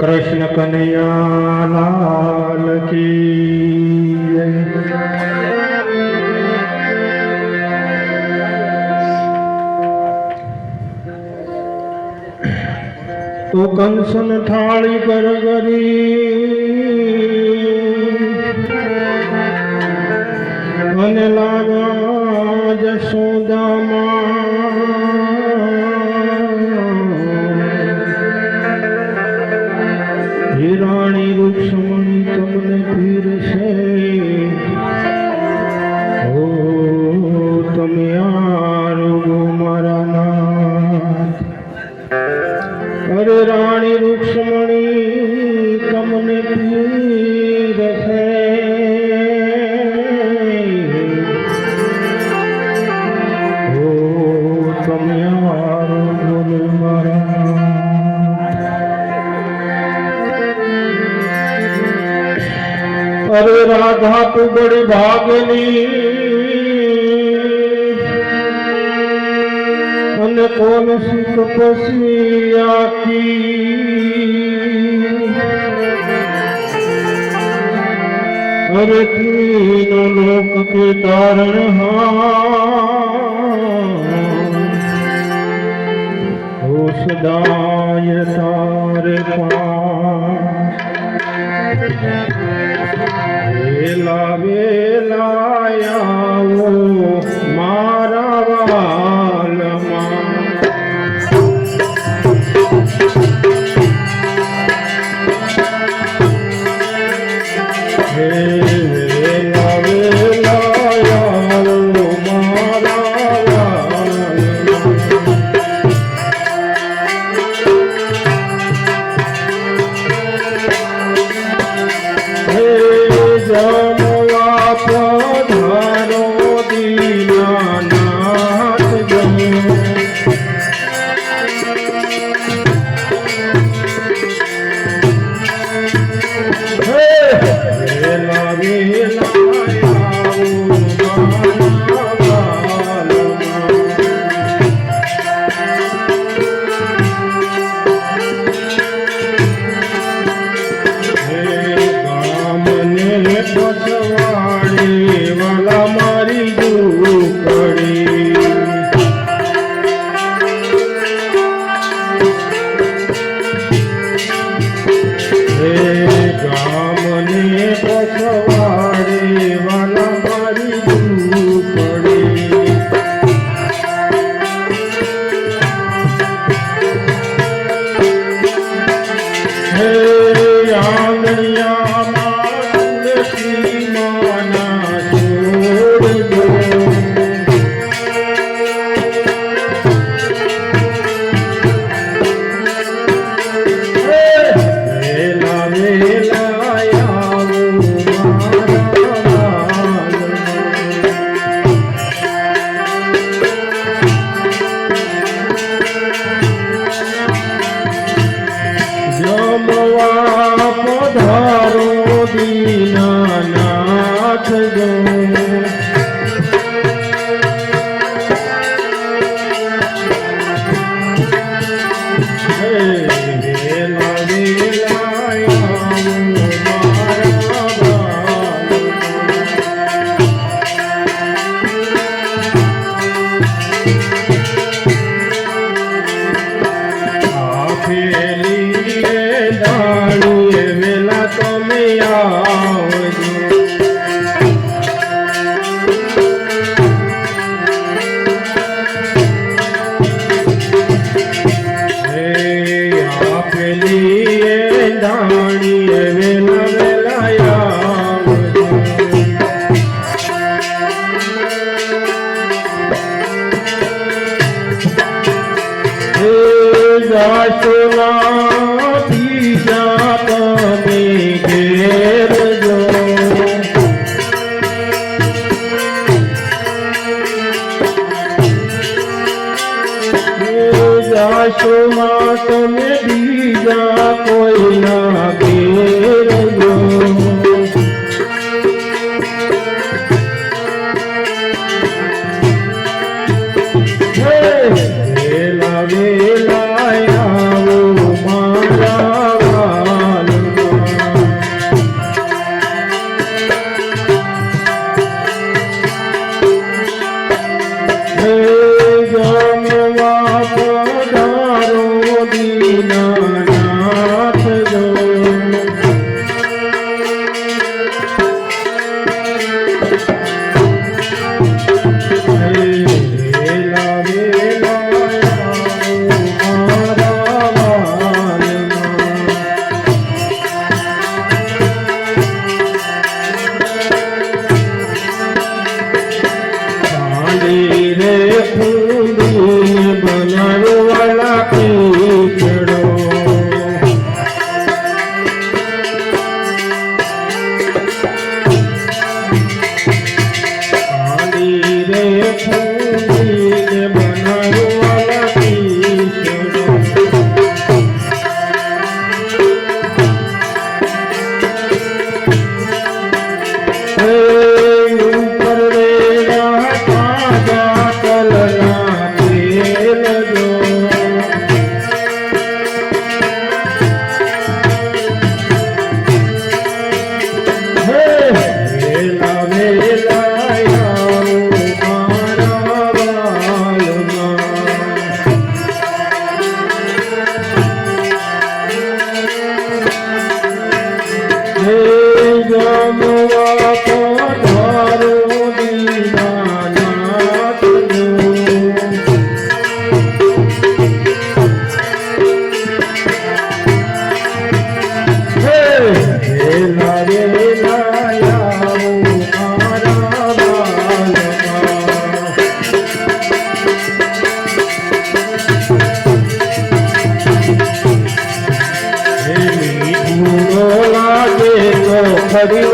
कृष्ण कन्हैया लाल की तो कंसन थाली कर गरी અરે રાધા તું બડી ભાગની અને કોન સુખ પછી આખી. અરે તીનો લોક કે તારણ હા. સદાય તારે પા Oh. ধর વેલી ધાણી વેલા વેલાયા જાસુલા બીજા તમે ઘેર જાસુમાં તમે ভুলি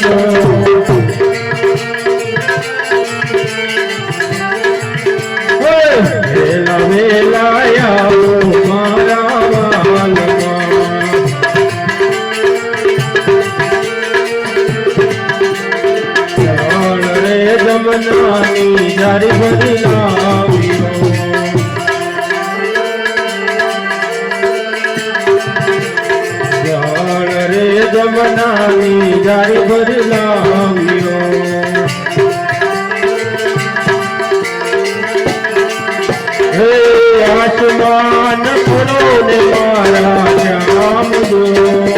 Thank you. Yeah.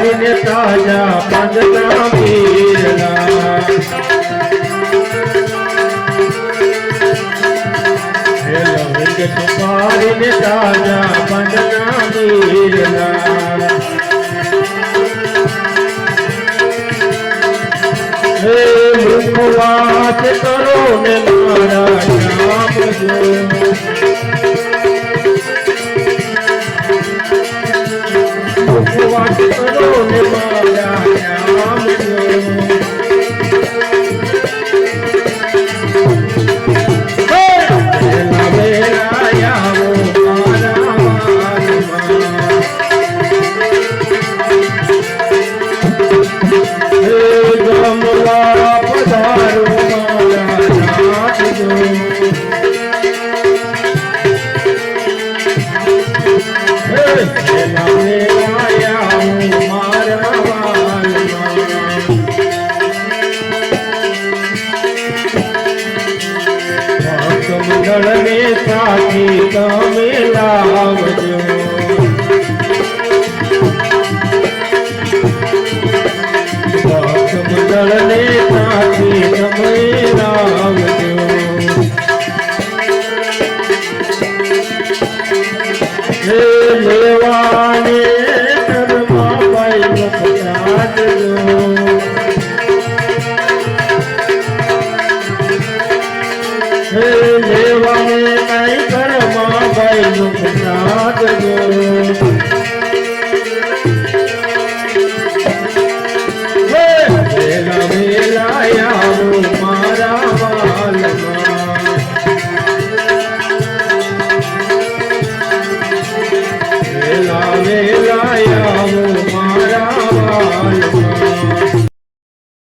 કરીને સાજા પંજતા વીરના કુમારીને સાજા પંજના વીરના હે મૃત્યુવાસ કરો ને મારા નામ જો